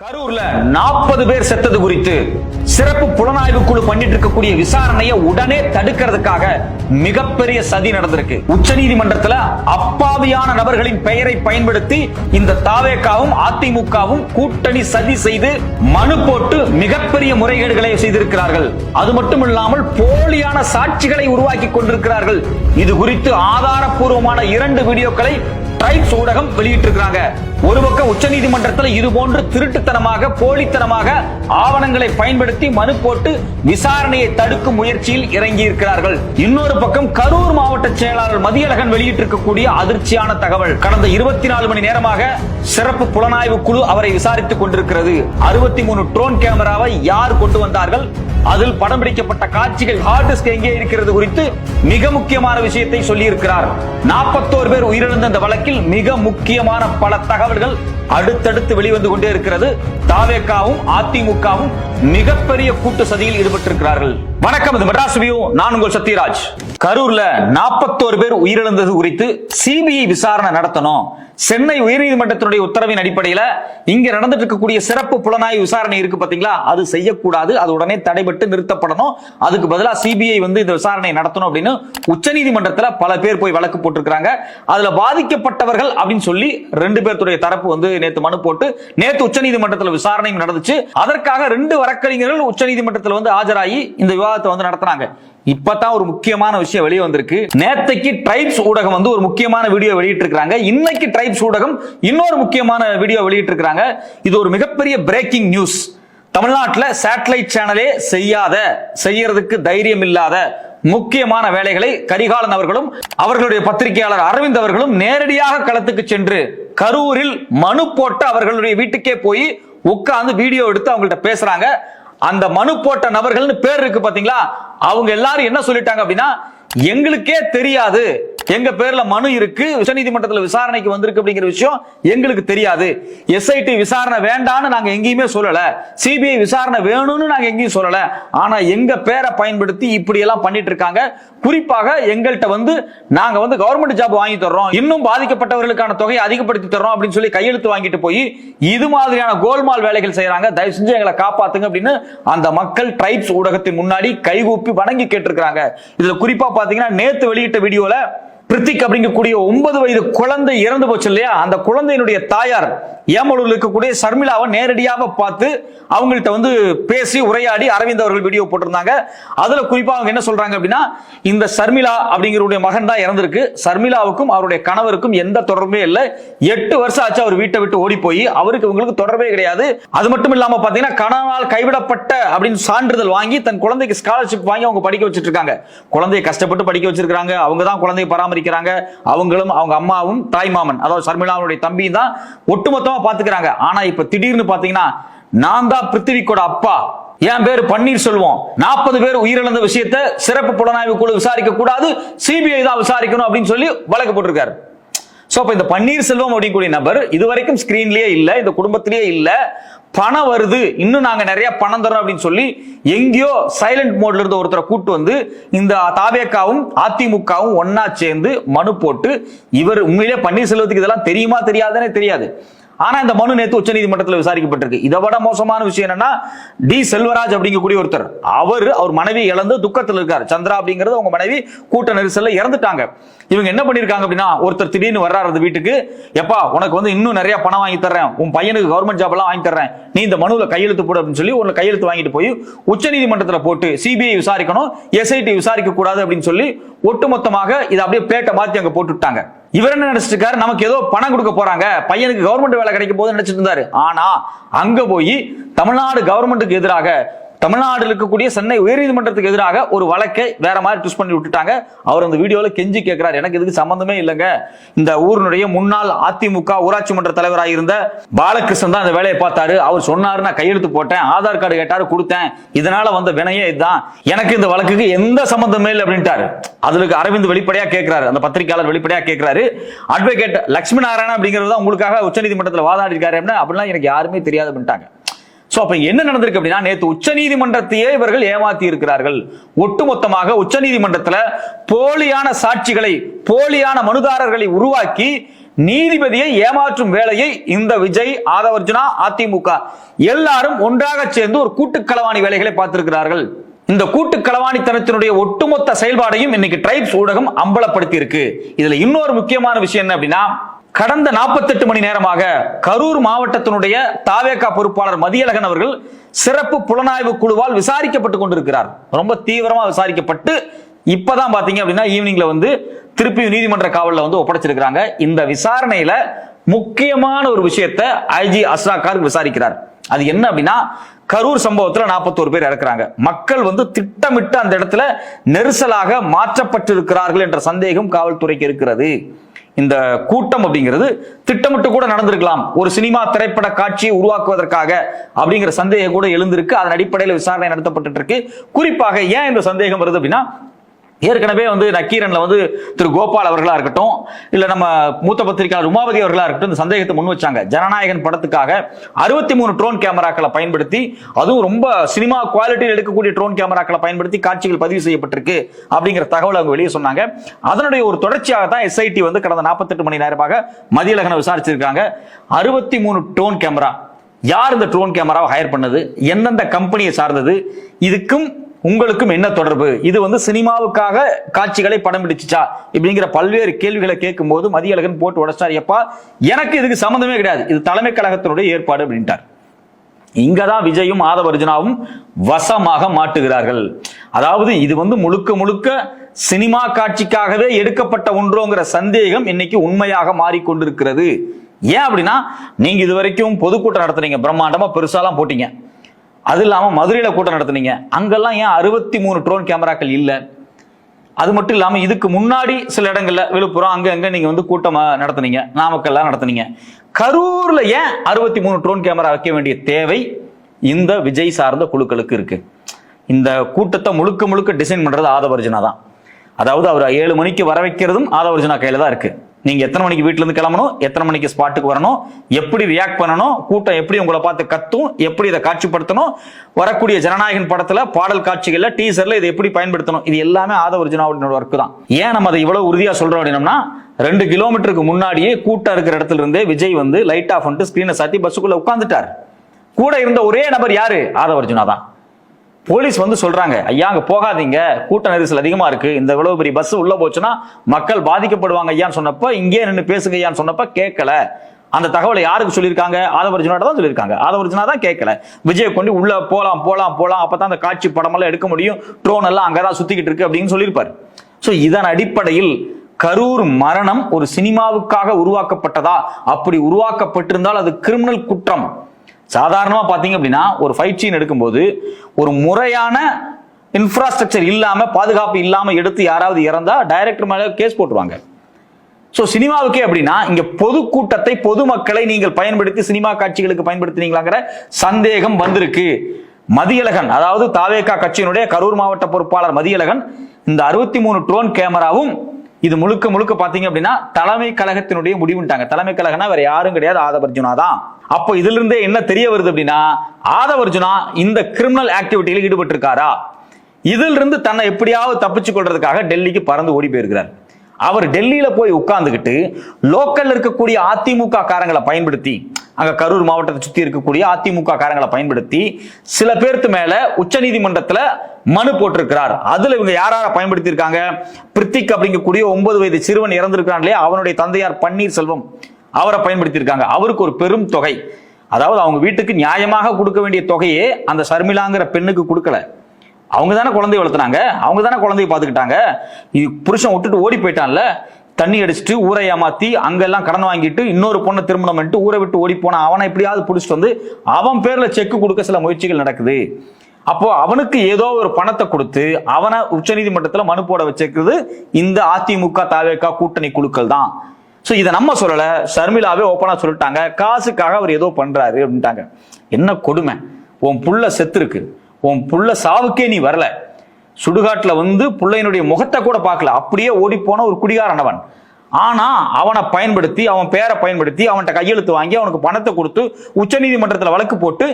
கரூர்ல நாற்பது பேர் செத்தது குறித்து சிறப்பு புலனாய்வு குழு பண்ணிட்டு இருக்கக்கூடிய விசாரணையை உடனே தடுக்கிறதுக்காக மிகப்பெரிய சதி நடந்திருக்கு. உச்சநீதிமன்றத்துல அப்பாவியான நபர்களின் பெயரை பயன்படுத்தி இந்த தாவேக்காவும் அதிமுகவும் கூட்டணி சதி செய்து மனு போட்டு மிகப்பெரிய முறைகேடுகளை செய்திருக்கிறார்கள். அது மட்டும் இல்லாமல் போலியான சாட்சிகளை உருவாக்கி கொண்டிருக்கிறார்கள். இது குறித்து ஆதாரப்பூர்வமான இரண்டு வீடியோக்களை டைப்ஸ் ஊடகம் வெளியிட்டிருக்கிறாங்க. ஒரு பக்கம் உச்சநீதிமன்றத்தில் இது போன்று திருட்டுத்தனமாக போலித்தனமாக ஆவணங்களை பயன்படுத்தி மனு போட்டு விசாரணையை தடுக்கும் முயற்சியில் இறங்கி இருக்கிறார்கள் இன்னொரு பக்கம் கரூர் மாவட்ட செயலாளர் மதியழகன் வெளியிட்டிருக்கக்கூடிய அதிர்ச்சியான தகவல். கடந்த இருபத்தி நாலு மணி நேரமாக சிறப்பு புலனாய்வு குழு அவரை விசாரித்துக் கொண்டிருக்கிறது. அறுபத்தி மூணு ட்ரோன் கேமராவை யார் கொண்டு வந்தார்கள்? அதில் படம் பிடிக்கப்பட்ட காட்சிகள் ஹார்ட் டிஸ்க் எங்கே இருக்கிறது குறித்து மிக முக்கியமான விஷயத்தை சொல்லியிருக்கிறார். நாற்பத்தோரு பேர் உயிரிழந்த இந்த வழக்கில் மிக முக்கியமான பல தகவல் தகவல்கள் அடுத்தடுத்து வெளிவந்து கொண்டே இருக்கிறது. தாவேக்காவும் அதிமுகவும் மிகப்பெரிய கூட்டு சதியில் ஈடுபட்டிருக்கிறார்கள். வணக்கம் இது மெட்ராஸ் நான் உங்கள் சத்யராஜ். கரூர்ல நாற்பத்தோரு பேர் உயிரிழந்தது குறித்து சிபிஐ விசாரணை நடத்தணும். சென்னை உயர்நீதிமன்றத்தினுடைய உத்தரவின் அடிப்படையில இங்க நடந்துட்டு இருக்கக்கூடிய சிறப்பு புலனாய்வு விசாரணை இருக்கு பாத்தீங்களா? அது செய்யக்கூடாது. அது உடனே தடைபட்டு நிறுத்தப்படணும். அதுக்கு பதிலாக சிபிஐ வந்து இந்த விசாரணை நடத்தணும் அப்படின்னு உச்சநீதிமன்றத்துல பல பேர் போய் வழக்கு போட்டிருக்காங்க அதுல பாதிக்கப்பட்டவர்கள் அப்படின்னு சொல்லி ரெண்டு பேர்த்துடைய தரப்பு வந்து நேத்து மனு போட்டு நேத்து உச்சநீதிமன்றத்துல விசாரணையும் நடந்துச்சு. அதற்காக ரெண்டு வழக்கறிஞர்கள் உச்சநீதிமன்றத்தில் வந்து ஆஜராகி இந்த விவாதத்தை வந்து நடத்தினாங்க. இப்பதான் ஒரு முக்கியமான விஷயம் வெளியே வந்திருக்கு. நேத்தைக்கு ட்ரைப்ஸ் ஊடகம் வந்து ஒரு முக்கியமான வீடியோ வெளியிட்டு இருக்காங்க இன்னைக்கு ட்ரைப்ஸ் ஊடகம் இன்னொரு முக்கியமான வீடியோ வெளியிட்டு இருக்காங்க இது ஒரு மிகப்பெரிய பிரேக்கிங் நியூஸ் தமிழ்நாட்டில் சேட்டலைட் சேனலே செய்யாத செய்யறதுக்கு தைரியம் இல்லாத முக்கியமான வேலைகளை கரிகாலன் அவர்களும் அவர்களுடைய பத்திரிகையாளர் அரவிந்த் அவர்களும் நேரடியாக களத்துக்கு சென்று கரூரில் மனு போட்டு அவர்களுடைய வீட்டுக்கே போய் உட்கார்ந்து வீடியோ எடுத்து அவங்கள்ட்ட பேசுறாங்க. அந்த மனு போட்ட நபர்கள்னு பேர் இருக்கு பாத்தீங்களா? அவங்க எல்லாரும் என்ன சொல்லிட்டாங்க அப்படின்னா எங்களுக்கே தெரியாது. எங்க பேர்ல மனு இருக்கு உச்சநீதிமன்றத்தில் விசாரணைக்கு வந்திருக்கு அப்படிங்கிற விஷயம் எங்களுக்கு தெரியாது. எஸ்ஐடி விசாரணை வேண்டாம்னு நாங்க எங்கேயுமே சொல்லல. சிபிஐ விசாரணை வேணும்னு நாங்க எங்கேயும் சொல்லல. ஆனா எங்க பேரை பயன்படுத்தி இப்படி எல்லாம் பண்ணிட்டு இருக்காங்க. குறிப்பாக எங்கள்கிட்ட வந்து நாங்க வந்து கவர்மெண்ட் ஜாப் வாங்கி தர்றோம். இன்னும் பாதிக்கப்பட்டவர்களுக்கான தொகையை அதிகப்படுத்தி தர்றோம் அப்படின்னு சொல்லி கையெழுத்து வாங்கிட்டு போய் இது மாதிரியான கோல்மால் வேலைகள் செய்யறாங்க. தயவு செஞ்சு எங்களை காப்பாத்துங்க அப்படின்னு அந்த மக்கள் ட்ரைப்ஸ் ஊடகத்தின் முன்னாடி கைகூப்பி வணங்கி கேட்டிருக்காங்க இதுல குறிப்பா பாத்தீங்கன்னா நேத்து வெளியிட்ட வீடியோல பிரித்திக் அப்படிங்கக்கூடிய ஒன்பது வயது குழந்தை இறந்து போச்சு இல்லையா? அந்த குழந்தையினுடைய தாயார் ஏமலூரில் இருக்கக்கூடிய சர்மிளாவை நேரடியாக பார்த்து அவங்கள்ட்ட வந்து பேசி உரையாடி அரவிந்த் அவர்கள் வீடியோ போட்டிருந்தாங்க. அதுல குறிப்பா அவங்க என்ன சொல்றாங்க அப்படின்னா இந்த சர்மிளா அப்படிங்கிறவுடைய மகன் தான் இறந்திருக்கு. சர்மிளாவுக்கும் அவருடைய கணவருக்கும் எந்த தொடர்பே இல்லை. எட்டு வருஷம் ஆச்சு அவர் வீட்டை விட்டு ஓடி போய் அவருக்கு இவங்களுக்கு தொடர்பே கிடையாது. அது மட்டும் இல்லாம பாத்தீங்கன்னா கணவனால் கைவிடப்பட்ட அப்படின்னு சான்றிதழ் வாங்கி தன் குழந்தைக்கு ஸ்காலர்ஷிப் வாங்கி அவங்க படிக்க வச்சிட்டு இருக்காங்க. குழந்தையை கஷ்டப்பட்டு படிக்க வச்சிருக்காங்க அவங்க தான் குழந்தையை பராமரிக்கிறாங்க அவங்களும் அவங்க அம்மாவும் தாய்மாமன் அதாவது சர்மிளாவுடைய தம்பி தான் ஒட்டுமொத்தமா பாத்துக்கிறாங்க ஆனா இப்ப திடீர்னு பாத்தீங்கன்னா நான் தான் பிருத்திவிக்கோட அப்பா. என் பேர் பன்னீர் செல்வம். நாற்பது பேர் உயிரிழந்த விஷயத்த சிறப்பு புலனாய்வு குழு விசாரிக்க கூடாது சிபிஐ தான் விசாரிக்கணும் அப்படின்னு சொல்லி வழக்கு போட்டிருக்காரு. சோ அப்ப இந்த பன்னீர்செல்வம் அப்படிங்கக்கூடிய நபர் இதுவரைக்கும் ஸ்கிரீன்லயே இல்ல இந்த குடும்பத்திலேயே இல்ல. பணம் வருது இன்னும் நாங்க நிறைய பணம் தரோம் அப்படின்னு சொல்லி எங்கேயோ சைலண்ட் மோட்ல இருந்து ஒருத்தரை கூட்டு வந்து இந்த தாவேக்காவும் அதிமுகவும் ஒன்னா சேர்ந்து மனு போட்டு இவர் உண்மையிலே பன்னீர்செல்வத்துக்கு இதெல்லாம் தெரியுமா தெரியாதுன்னே தெரியாது. ஆனா இந்த மனு நேத்து உச்சநீதிமன்றத்தில் விசாரிக்கப்பட்டிருக்கு. இதை விட மோசமான விஷயம் என்னன்னா டி செல்வராஜ் அப்படிங்கக்கூடிய ஒருத்தர் அவர் அவர் மனைவி இழந்து துக்கத்தில் இருக்கார். சந்திரா அப்படிங்கிறது அவங்க மனைவி கூட்ட நெரிசல்ல இறந்துட்டாங்க. இவங்க என்ன பண்ணிருக்காங்க அப்படின்னா ஒருத்தர் திடீர்னு வர்றாரு அந்த வீட்டுக்கு. எப்பா உனக்கு வந்து இன்னும் நிறைய பணம் வாங்கி தர்றேன். உன் பையனுக்கு கவர்மெண்ட் ஜாப் எல்லாம் வாங்கி தர்றேன். நீ இந்த மனுவில் கையெழுத்து போடு அப்படின்னு சொல்லி உன்னை கையெழுத்து வாங்கிட்டு போய் உச்சநீதிமன்றத்தில் போட்டு சிபிஐ விசாரிக்கணும் எஸ்ஐடி விசாரிக்க கூடாது அப்படின்னு சொல்லி ஒட்டுமொத்தமாக இதை அப்படியே பிளேட்டை மாத்தி அங்க போட்டு விட்டாங்க இவர் என்ன நினைச்சிருக்காரு? நமக்கு ஏதோ பணம் கொடுக்க போறாங்க. பையனுக்கு கவர்மெண்ட் வேலை கிடைக்கும் போது நினைச்சிட்டு இருந்தாரு. ஆனா அங்க போய் தமிழ்நாடு கவர்மெண்ட்டுக்கு எதிராக தமிழ்நாட்டில் இருக்கக்கூடிய சென்னை உயர்நீதிமன்றத்துக்கு எதிராக ஒரு வழக்கை வேற மாதிரி ட்விஸ்ட் பண்ணி விட்டுட்டாங்க. அவர் அந்த வீடியோவில் கெஞ்சி கேட்கிறார் எனக்கு இதுக்கு சம்மந்தமே இல்லைங்க. இந்த ஊரினுடைய முன்னாள் அதிமுக ஊராட்சி மன்ற தலைவராக இருந்த பாலகிருஷ்ணன் தான் அந்த வேலையை பார்த்தாரு. அவர் சொன்னாரு நான் கையெழுத்து போட்டேன். ஆதார் கார்டு கேட்டாரு கொடுத்தேன். இதனால வந்த வினையே இதுதான். எனக்கு இந்த வழக்குக்கு எந்த சம்மந்தமே இல்லை அப்படின்ட்டாரு. அதுக்கு அரவிந்த் வெளிப்படையா கேட்கிறாரு அந்த பத்திரிகையாளர் வெளிப்படையா கேட்கிறாரு அட்வொகேட் லட்சுமி நாராயணன் அப்படிங்கிறது தான் உங்களுக்காக உச்சநீதிமன்றத்தில் வாதாடி இருக்காரு அப்படின்னா எனக்கு யாருமே தெரியாது அப்படின்ட்டாங்க ஸோ அப்போ என்ன நடந்திருக்கு அப்படின்னா நேற்று உச்சநீதிமன்றத்தையே இவர்கள் ஏமாத்தி இருக்கிறார்கள் ஒட்டுமொத்தமாக உச்சநீதிமன்றத்தில் போலியான சாட்சிகளை போலியான மனுதாரர்களை உருவாக்கி நீதிபதியை ஏமாற்றும் வேலையை இந்த விஜய் ஆதவர்ஜுனா அதிமுக எல்லாரும் ஒன்றாக சேர்ந்து ஒரு கூட்டுக்களவாணி வேலைகளை பார்த்திருக்கிறார்கள். இந்த கூட்டு களவாணித்தனத்தினுடைய ஒட்டுமொத்த செயல்பாடையும் இன்னைக்கு ட்ரைப்ஸ் ஊடகம் அம்பலப்படுத்தி இருக்கு இதுல இன்னொரு முக்கியமான விஷயம் என்ன அப்படின்னா கடந்த 48 மணி நேரமாக கரூர் மாவட்டத்தினுடைய தாவேகா பொறுப்பாளர் மதியழகன் அவர்கள் சிறப்பு புலனாய்வு குழுவால் விசாரிக்கப்பட்டு கொண்டிருக்கிறார். ரொம்ப தீவிரமா விசாரிக்கப்பட்டு இப்பதான் பாத்தீங்க அப்படின்னா ஈவினிங்ல வந்து திருப்பி நீதிமன்ற காவலில் வந்து ஒப்படைச்சிருக்கிறாங்க. இந்த விசாரணையில முக்கியமான ஒரு விஷயத்தை ஐஜி அஸ்ராக்கார் விசாரிக்கிறார். அது என்ன அப்படின்னா கரூர் சம்பவத்துல 41 பேர் இறக்குறாங்க. மக்கள் வந்து திட்டமிட்டு அந்த இடத்துல நெரிசலாக மாற்றப்பட்டிருக்கிறார்கள் என்ற சந்தேகம் காவல்துறைக்கு இருக்கிறது. இந்த கூட்டம் அப்படிங்கிறது திட்டமிட்டு கூட நடந்திருக்கலாம். ஒரு சினிமா திரைப்பட காட்சியை உருவாக்குவதற்காக அப்படிங்கிற சந்தேகம் கூட எழுந்திருக்கு. அதன் அடிப்படையில் விசாரணை நடத்தப்பட்டு இருக்கு. குறிப்பாக ஏன் இந்த சந்தேகம் வருது அப்படின்னா ஏற்கனவே வந்து நக்கீரனில் வந்து திரு கோபால் அவர்களாக இருக்கட்டும் இல்லை நம்ம மூத்த பத்திரிகையாளர் உமாபதி அவர்களாக இருக்கட்டும் இந்த சந்தேகத்தை முன் வச்சாங்க. ஜனநாயகன் படத்துக்காக அறுபத்தி மூணு ட்ரோன் கேமராக்களை பயன்படுத்தி அதுவும் ரொம்ப சினிமா குவாலிட்டியில் எடுக்கக்கூடிய ட்ரோன் கேமராக்களை பயன்படுத்தி காட்சிகள் பதிவு செய்யப்பட்டிருக்கு அப்படிங்கிற தகவல் அவங்க வெளியே சொன்னாங்க. அதனுடைய ஒரு தொடர்ச்சியாக தான் எஸ்ஐடி வந்து கடந்த 48 மணி நேரமாக மதியழகனை விசாரிச்சிருக்காங்க. அறுபத்தி மூணு ட்ரோன் கேமரா யார் இந்த ட்ரோன் கேமராவை ஹையர் பண்ணது? எந்தெந்த கம்பெனியை சார்ந்தது? இதுக்கும் உங்களுக்கும் என்ன தொடர்பு? இது வந்து சினிமாவுக்காக காட்சிகளை படம் பிடிச்சிச்சா? இப்படிங்கிற பல்வேறு கேள்விகளை கேட்கும்போது மதியழகன் போட்டு உடச்சார். எப்பா எனக்கு இதுக்கு சம்மந்தமே கிடையாது. இது தலைமை கழகத்தினுடைய ஏற்பாடு அப்படின்ட்டார். இங்கதான் விஜயும் ஆதவர்ஜனாவும் வசமாக மாட்டுகிறார்கள். அதாவது இது வந்து முழுக்க முழுக்க சினிமா காட்சிக்காகவே எடுக்கப்பட்ட ஒன்றோங்கிற சந்தேகம் இன்னைக்கு உண்மையாக மாறிக்கொண்டிருக்கிறது. ஏன் அப்படின்னா நீங்க இது வரைக்கும் பொதுக்கூட்டம் நடத்துறீங்க பிரம்மாண்டமா பெருசாலாம் போட்டீங்க. அது இல்லாமல் மதுரையில் கூட்டம் நடத்துனீங்க. அங்கெல்லாம் ஏன் அறுபத்தி மூணு ட்ரோன் கேமராக்கள் இல்லை? அது மட்டும் இல்லாமல் இதுக்கு முன்னாடி சில இடங்களில் விழுப்புரம் அங்கே அங்கே நீங்கள் வந்து கூட்டமாக நடத்துனீங்க. நாமக்கல்லாம் நடத்துனீங்க. கரூரில் ஏன் அறுபத்தி மூணு ட்ரோன் கேமரா வைக்க வேண்டிய தேவை? இந்த விஜய் சார்ந்த குழுக்களுக்கு இருக்கு. இந்த கூட்டத்தை முழுக்க முழுக்க டிசைன் பண்ணுறது ஆதவர்ஜனா தான். அதாவது அவர் ஏழு மணிக்கு வர வைக்கிறதும் ஆதவர்ஜனா கையில் தான் இருக்குது நீங்க எத்தனை மணிக்கு வீட்டிலேருந்து இருந்து கிளம்பணும்? எத்தனை மணிக்கு ஸ்பாட்டுக்கு வரணும்? எப்படி ரியாக்ட் பண்ணணும்? கூட்டம் எப்படி உங்களை பார்த்து கத்தும்? எப்படி இதை காட்சிப்படுத்தணும்? வரக்கூடிய ஜனநாயகன் படத்துல பாடல் காட்சிகள்ல டீசர்ல இதை எப்படி பயன்படுத்தணும்? இது எல்லாமே ஆதவர்ஜனாவோட ஒர்க் தான். ஏன் நம்ம அதை இவ்வளவு உறுதியா சொல்றோம் அப்படின்னம்னா ரெண்டு கிலோமீட்டருக்கு முன்னாடியே கூட்டம் இருக்கிற இடத்துல இருந்தே விஜய் வந்து லைட் ஆஃப் வந்துட்டு ஸ்கிரீனை சாத்தி பஸ்ஸுக்குள்ள உட்காந்துட்டார் கூட இருந்த ஒரே நபர் யாரு? ஆதவர்ஜுனா தான். போலீஸ் வந்து சொல்றாங்க ஐயா அங்க போகாதீங்க. கூட்ட நெரிசல் அதிகமா இருக்கு. இந்த இவ்வளவு பெரிய பஸ் உள்ள போச்சுன்னா மக்கள் பாதிக்கப்படுவாங்க ஐயான்னு சொன்னப்ப இங்கே நின்று பேசுங்க ஐயான்னு சொன்னப்ப கேட்கல. அந்த தகவலை யாருக்கு சொல்லியிருக்காங்க? ஆதவர்ஜுனா தான் சொல்லியிருக்காங்க. ஆதவர்ஜுனா தான் கேட்கல. விஜய் கொண்டு உள்ள போலாம் போலாம் போலாம். அப்பதான் அந்த காட்சி படமெல்லாம் எடுக்க முடியும். ட்ரோன் எல்லாம் அங்கதான் சுத்திக்கிட்டு இருக்கு அப்படின்னு சொல்லியிருப்பாரு. ஸோ இதன் அடிப்படையில் கரூர் மரணம் ஒரு சினிமாவுக்காக உருவாக்கப்பட்டதா? அப்படி உருவாக்கப்பட்டிருந்தால் அது கிரிமினல் குற்றம். சாதாரணமாக பார்த்தீங்க அப்படின்னா ஒரு ஃபைட் சீன் எடுக்கும்போது ஒரு முறையான இன்ஃப்ராஸ்ட்ரக்சர் இல்லாமல் பாதுகாப்பு இல்லாமல் எடுத்து யாராவது இறந்தால் டைரக்டர் மேலே கேஸ் போட்டுருவாங்க. ஸோ சினிமாவுக்கே அப்படின்னா இங்கே பொதுக்கூட்டத்தை பொதுமக்களை நீங்கள் பயன்படுத்தி சினிமா காட்சிகளுக்கு பயன்படுத்தினீங்களாங்கிற சந்தேகம் வந்திருக்கு. மதியழகன் அதாவது தாவேகா கட்சியினுடைய கரூர் மாவட்ட பொறுப்பாளர் மதியழகன் இந்த அறுபத்தி மூணு ட்ரோன் கேமராவும் இது முழுக்க முழுக்க பாத்தீங்க அப்படின்னா தலைமை கழகத்தினுடைய முடிவுட்டாங்க தலைமை கழகம்னா வேற யாரும் கிடையாது. ஆதவர்ஜுனா தான். அப்போ இதுல இருந்தே என்ன தெரிய வருது அப்படின்னா ஆதவர்ஜுனா இந்த கிரிமினல் ஆக்டிவிட்டியில் ஈடுபட்டு இருக்காரா இருந்து தன்னை எப்படியாவது தப்பிச்சு கொள்றதுக்காக டெல்லிக்கு பறந்து ஓடி போயிருக்கிறார். அவர் டெல்லியில போய் உட்கார்ந்துக்கிட்டு லோக்கல்ல இருக்கக்கூடிய அதிமுக காரங்களை பயன்படுத்தி அங்கே கரூர் மாவட்டத்தை சுற்றி இருக்கக்கூடிய அதிமுக காரங்களை பயன்படுத்தி சில பேர்த்து மேலே உச்சநீதிமன்றத்தில் மனு போட்டிருக்கிறார். அதில் இவங்க யார் யாரை பயன்படுத்தியிருக்காங்க? பிரித்திக் அப்படிங்கக்கூடிய ஒன்பது வயது சிறுவன் இறந்திருக்கிறான் இல்லையா? அவனுடைய தந்தையார் பன்னீர்செல்வம் அவரை பயன்படுத்தியிருக்காங்க. அவருக்கு ஒரு பெரும் தொகை. அதாவது அவங்க வீட்டுக்கு நியாயமாக கொடுக்க வேண்டிய தொகையே அந்த சர்மிளாங்கிற பெண்ணுக்கு கொடுக்கல. அவங்க தானே குழந்தைய வளர்த்துனாங்க. அவங்க தானே குழந்தைய பார்த்துக்கிட்டாங்க. இது புருஷன் விட்டுட்டு ஓடி போயிட்டான்ல. தண்ணி அடிச்சுட்டு ஊரை ஏமாத்தி அங்கெல்லாம் கடன் வாங்கிட்டு இன்னொரு பொண்ணை திருமணம் பண்ணிட்டு ஊரை விட்டு ஓடி போன அவனை எப்படியாவது பிடிச்சிட்டு வந்து அவன் பேர்ல செக் கொடுக்க சில முயற்சிகள் நடக்குது. அப்போ அவனுக்கு ஏதோ ஒரு பணத்தை கொடுத்து அவனை உச்சநீதிமன்றத்தில் மனு போட வச்சிருக்கிறது இந்த அதிமுக தாவேக்கா கூட்டணி குழுக்கள் தான். ஸோ இதை நம்ம சொல்லல. ஷர்மிளாவே ஓப்பனா சொல்லிட்டாங்க. காசுக்காக அவர் ஏதோ பண்றாரு அப்படின்ட்டாங்க. என்ன கொடுமை? உன் புள்ள செத்து இருக்கு. உன் புள்ள சாவுக்கே நீ வரல. சுடுகாட்டில் வந்து பிள்ளையினுடைய முகத்தை கூட பார்க்கல. அப்படியே ஓடிப்போன ஒரு குடிகாரனவன். ஆனா அவனை பயன்படுத்தி அவன் பேரை பயன்படுத்தி அவன்கிட்ட கையெழுத்து வாங்கி அவனுக்கு பணத்தை கொடுத்து உச்சநீதிமன்றத்தில் வழக்கு போட்டு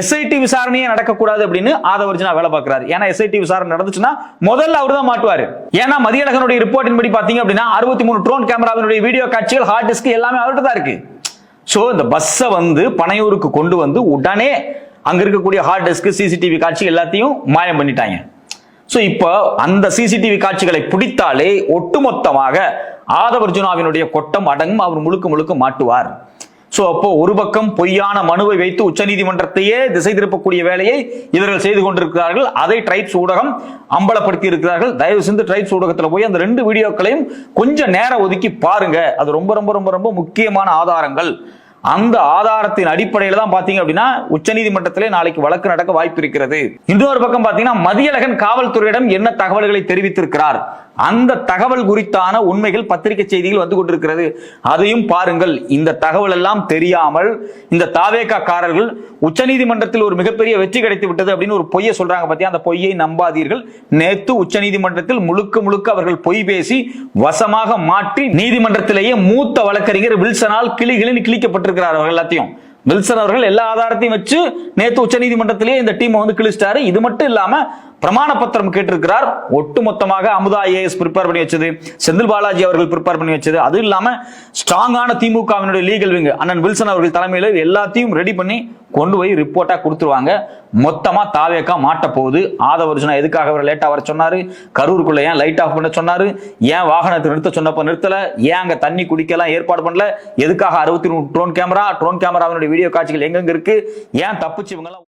எஸ்ஐடி விசாரணையே நடக்கக்கூடாது அப்படின்னு ஆதவர்ஜனா வேலை பார்க்கிறாரு. ஏன்னா எஸ்ஐடி விசாரணை நடந்துச்சுன்னா முதல்ல அவர் தான் மாட்டுவாரு. ஏன்னா மதியழகனுடைய ரிப்போர்ட்டின் படி பாத்தீங்க அப்படின்னா அறுபத்தி மூணு ட்ரோன் கேமராவினுடைய வீடியோ காட்சிகள் ஹார்ட் டிஸ்க் எல்லாமே அவர்கிட்ட தான் இருக்கு. ஸோ இந்த பஸ்ஸை வந்து பனையூருக்கு கொண்டு வந்து உடனே அங்க இருக்கக்கூடிய ஹார்ட் டிஸ்க் சிசிடிவி காட்சி எல்லாத்தையும் மாயம் பண்ணிட்டாங்க. ஸோ இப்போ அந்த சிசிடிவி காட்சிகளை பிடித்தாலே ஒட்டுமொத்தமாக ஆதவர்ஜுனாவினுடைய கொட்டம் அடங்கும் அவர் முழுக்க முழுக்க மாட்டுவார். ஸோ அப்போ ஒரு பக்கம் பொய்யான மனுவை வைத்து உச்சநீதிமன்றத்தையே திசை திருப்பக்கூடிய வேலையை இவர்கள் செய்து கொண்டிருக்கிறார்கள். அதை ட்ரைப்ஸ் ஊடகம் அம்பலப்படுத்தி இருக்கிறார்கள். தயவு செஞ்சு ட்ரைப்ஸ் ஊடகத்தில் போய் அந்த ரெண்டு வீடியோக்களையும் கொஞ்சம் நேரம் ஒதுக்கி பாருங்க. அது ரொம்ப ரொம்ப ரொம்ப ரொம்ப முக்கியமான ஆதாரங்கள். அந்த ஆதாரத்தின் அடிப்படையில தான் பாத்தீங்க அப்படின்னா உச்சநீதிமன்றத்திலே நாளைக்கு வழக்கு நடக்க வாய்ப்பு இருக்கிறது. இன்னொரு பக்கம் பாத்தீங்கன்னா மதியழகன் காவல்துறையிடம் என்ன தகவல்களை தெரிவித்திருக்கிறார்? அந்த தகவல் குறித்தான உண்மைகள் பத்திரிகை செய்திகள் வந்து கொண்டிருக்கிறது. அதையும் பாருங்கள். இந்த தகவல் எல்லாம் தெரியாமல் இந்த தாவேக்காரர்கள் உச்சநீதிமன்றத்தில் ஒரு மிகப்பெரிய வெற்றி கிடைத்து விட்டது அப்படின்னு ஒரு பொய்யை சொல்றாங்க பத்தியா? அந்த பொய்யை நம்பாதீர்கள். நேத்து உச்சநீதிமன்றத்தில் முழுக்க முழுக்க அவர்கள் பொய் பேசி வசமாக மாற்றி நீதிமன்றத்திலேயே மூத்த வழக்கறிஞர் வில்சனால் கிளிகளின் கிழிக்கப்பட்டிருக்கிறார் அவர்கள் எல்லாத்தையும். வில்சன் அவர்கள் எல்லா ஆதாரத்தையும் வச்சு நேற்று உச்சநீதிமன்றத்திலேயே இந்த டீமை வந்து கிழிச்சிட்டாரு. இது மட்டும் இல்லாம பிரமாண பத்திரம் கேட்டிருக்கிறார். ஒட்டுமொத்தமாக அமுதா ஐஏஎஸ் ப்ரிப்பேர் பண்ணி வச்சது. செந்தில் பாலாஜி அவர்கள் ப்ரிப்பேர் பண்ணி வச்சது. அது இல்லாம ஸ்ட்ராங்கான திமுகவினுடைய லீகல் விங் அண்ணன் வில்சன் அவர்கள் தலைமையில் எல்லாத்தையும் ரெடி பண்ணி கொண்டு போய் ரிப்போர்ட்டா கொடுத்துருவாங்க. மொத்தமா தாவேக்கா மாட்ட போகுது. ஆதவர்ஜுனா எதுக்காக அவர் லேட்டா வர சொன்னாரு? கரூருக்குள்ள ஏன் லைட் ஆஃப் பண்ண சொன்னாரு? ஏன் வாகனத்தை நிறுத்த சொன்னப்ப நிறுத்தல? ஏன் அங்க தண்ணி குடிக்கலாம் ஏற்பாடு பண்ணல? எதுக்காக அறுபத்தி மூணு ட்ரோன் கேமரா ட்ரோன் கேமராவினுடைய வீடியோ காட்சிகள் எங்கெங்க இருக்கு? ஏன் தப்பிச்சு இவங்கெல்லாம்